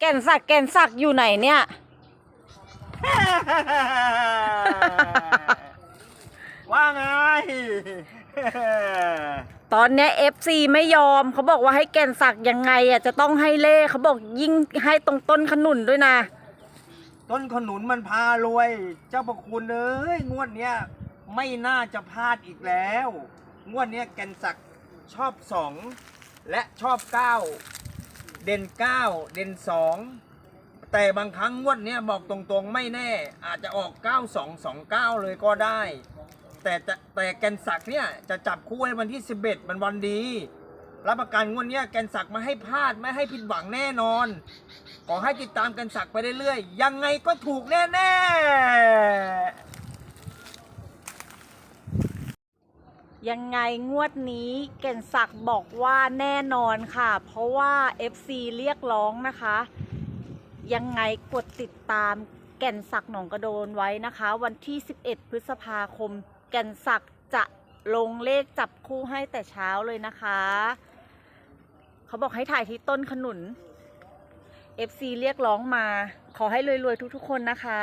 แก่นสักแก่นสักอยู่ไหนเนี่ย ว่าไง ตอนเนี้ย FC ไม่ยอมเขาบอกว่าให้แก่นสักยังไงอะจะต้องให้เล่เขาบอกยิ่งให้ตรงต้นขนุนด้วยนะ ต้นขนุนมันพารวย เจ้าประคุณเอ้ยงวดเนี้ยไม่น่าจะพลาดอีกแล้ว งวดเนี้ยแกนศักดิ์ชอบสองและชอบเก้า เด่นเก้าเด่นสองแต่บางครั้งงวดเนี้ยบอกตรงๆไม่แน่ อาจจะออก 9229 เลยก็ได้ แต่แต่แต่แกนศักดิ์เนี่ยจะจับคู่ให้วันที่ 11 มันวันดีรับประกันงวดเนี้ยแกนศักดิ์ม่ให้พลาดไม่ให้ผิดหวังแน่นอน ขอให้ติดตามแกนสักไปเรื่อยๆยังไงก็ถูกแน่ ยังไงงวดนี้แก่นศักดิ์บอกว่าแน่นอนค่ะ เพราะว่า FC เรียกร้องนะคะ ยังไงกดติดตามแก่นศักดิ์หนองกระโดนไว้นะคะ วันที่ 11 พฤษภาคม แก่นศักดิ์จะลงเลขจับคู่ให้แต่เช้าเลยนะคะ เขาบอกให้ถ่ายที่ต้นขนุน FC เรียกร้องมา ขอให้รวยๆทุกๆคนนะคะ